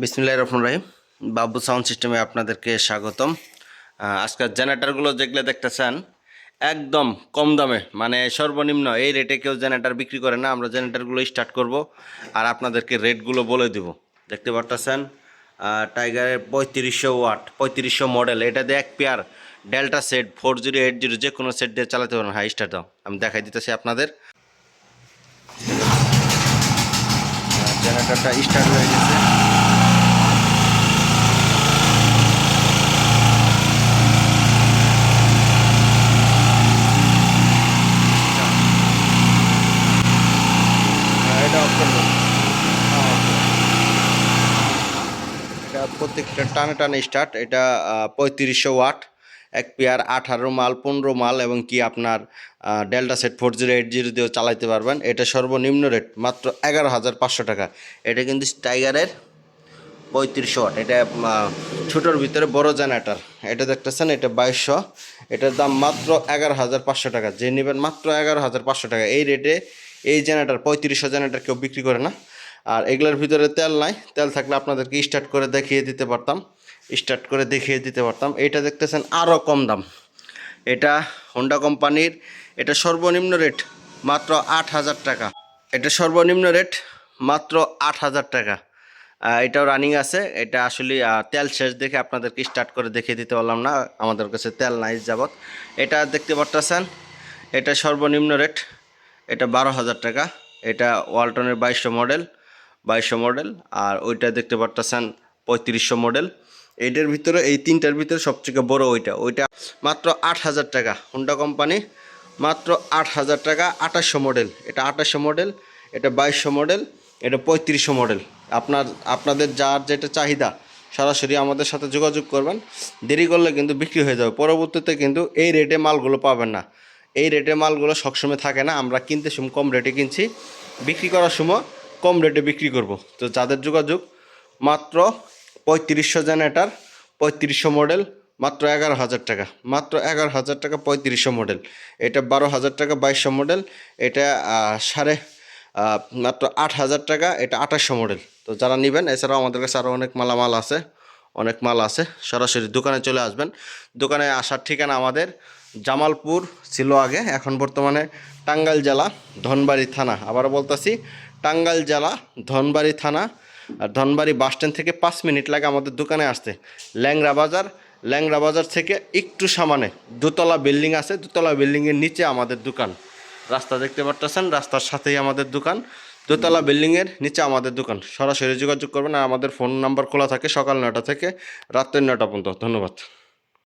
বিসমুল্লাহ রহমান রাহিম। বাবু সাউন্ড সিস্টেমে আপনাদেরকে স্বাগতম। আহ, আজকের জেনারেটারগুলো যেগুলো দেখতেছেন একদম কম দামে মানে সর্বনিম্ন এই রেটে কেউ জেনারেটার বিক্রি করে না আমরা জেনারেটারগুলো স্টার্ট করব আর আপনাদেরকে রেটগুলো বলে দিব। দেখতে পারতেছেন টাইগারের পঁয়ত্রিশশো ওয়াট পঁয়ত্রিশশো মডেল এটা দিয়ে এক pair delta set four zero eight zero যে কোনো সেট দিয়ে চালাতে পারবেন। হাই স্টার দাও আমি দেখাই দিতেছি আপনাদের। জেনারেটারটা স্টার্ট হয়ে গেছে। এটা প্রত্যেকটা টানে টানে স্টার্ট এটা পঁয়ত্রিশশো ওয়াট এক পেয়ার আঠারো মাল, পনেরো মাল এবং কি আপনার delta set four zero eight zero দিয়েও চালাইতে পারবেন। এটা সর্বনিম্ন রেট মাত্র এগারো হাজার পাঁচশো টাকা। এটা কিন্তু টাইগারের পঁয়ত্রিশশো ওয়াট। এটা ছোটোর ভিতরে বড় জেনারেটার। এটা দেখতেছেন, এটা বাইশশো। এটার দাম মাত্র এগারো হাজার পাঁচশো টাকা। যে নেবেন মাত্র এগারো হাজার পাঁচশো টাকা। এই রেটে এই জেনারেটার, পঁয়ত্রিশশো জেনারেটার কেউ বিক্রি করে না। আর এগুলোর ভিতরে তেল নাই। তেল থাকলে আপনাদেরকে স্টার্ট করে দেখিয়ে দিতে পারতাম। স্টার্ট করে দেখিয়ে দিতে পারতাম। এটা দেখতেছেন আরও কম দাম। এটা হোন্ডা কোম্পানির, এটা সর্বনিম্ন রেট মাত্র আট হাজার টাকা। এটা সর্বনিম্ন রেট মাত্র আট হাজার টাকা। এটাও রানিং আছে। এটা আসলে তেল শেষ দেখে আপনাদেরকে স্টার্ট করে দেখিয়ে দিতে পারলাম না। আমাদের কাছে তেল নাই যাবত এটা দেখতে পারতেছেন, এটা সর্বনিম্ন রেট এটা বারো হাজার টাকা। এটা ওয়ালটনের বাইশশো মডেল বাইশশো মডেল আর ওইটা দেখতে পারতেছেন, পঁয়ত্রিশশো মডেল এইটার ভিতরে, এই তিনটার ভিতরে সবথেকে বড় ওইটা। ওইটা মাত্র আট হাজার টাকা হুন্ডা কোম্পানি মাত্র আট হাজার টাকা, আঠাশশো মডেল এটা আঠাশশো মডেল এটা বাইশশো মডেল এটা পঁয়ত্রিশশো মডেল আপনার, আপনাদের যার যেটা চাহিদা, সরাসরি আমাদের সাথে যোগাযোগ করবেন। দেরি করলে কিন্তু বিক্রি হয়ে যাবে। পরবর্তীতে কিন্তু এই রেটে মালগুলো পাবেন না। এই রেটে মালগুলো সবসময় থাকে না। আমরা কিনতে সময় কম রেটে কিনছি। বিক্রি করার সময় কম রেটে বিক্রি করব। তো যাদের যোগাযোগ, মাত্র পঁয়ত্রিশশো জেনারেটার, পঁয়ত্রিশশো মডেল, মাত্র এগারো হাজার টাকা। মাত্র এগারো হাজার টাকা, পঁয়ত্রিশশো মডেল। এটা বারো হাজার টাকা, বাইশশো মডেল। এটা সাড়ে মাত্র আট হাজার টাকা। এটা আঠাশশো মডেল। তো যারা নেবেন, এছাড়াও আমাদের কাছে আরও অনেক মালামাল আছে, অনেক মাল আছে, সরাসরি দোকানে চলে আসবেন। দোকানে আসার ঠিকানা আমাদের জামালপুর ছিল আগে এখন বর্তমানে টাঙ্গাইল জেলা, ধনবাড়ি থানা। আবার বলতেছি, টাঙ্গাইল জেলা, ধনবাড়ি থানা, আর ধনবাড়ি বাস স্ট্যান্ড থেকে পাঁচ মিনিট লাগে আমাদের দোকানে আসতে। ল্যাংরা বাজার ল্যাংরা বাজার থেকে একটু সামানে, দোতলা বিল্ডিং আছে, দোতলা বিল্ডিংয়ের নিচে আমাদের দোকান। রাস্তা দেখতে পারতেছেন, রাস্তার সাথেই আমাদের দোকান। দোতলা বিল্ডিংয়ের নিচে আমাদের দোকান। সরাসরি যোগাযোগ করবেন আর আমাদের ফোন নাম্বার খোলা থাকে সকাল নটা থেকে রাত্রের নটা পর্যন্ত। ধন্যবাদ।